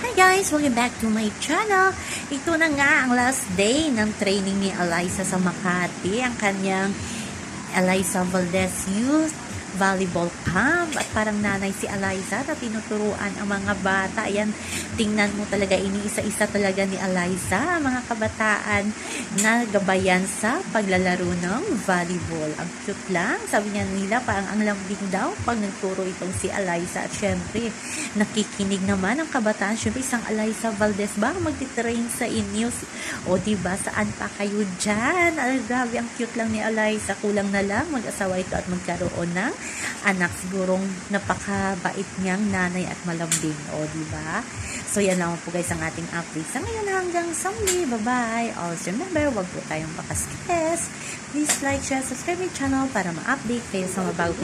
Hi guys! Welcome back to my channel. Ito na nga ang last day ng training ni Eliza sa Makati. Ang kanyang Eliza Valdez Youth Volleyball Camp. At parang nanay si Eliza na tinuturuan ang mga bata. Ayan, tingnan mo talaga, iniisa-isa talaga ni Eliza mga kabataan na gabayan sa paglalaro ng volleyball. Ang cute lang. Sabi niya nila, parang ang lambing daw pag nagturo itong si Eliza. At syempre, nakikinig naman ang kabataan. Syempre, isang Eliza Valdez ba magtitrain sa inyo? O diba, saan pa kayo dyan? Ay, grabe, ang cute lang ni Eliza. Kulang na lang mag-asawa ito at magkaroon ng anak. Sigurong napakabait niyang nanay at malambing. O diba? So, yan lang po guys ang ating update. Sa ngayon hanggang sa muli. Bye-bye. Also, remember, wag po tayong makastress. Please like, share, subscribe my channel para ma-update kayo sa mabago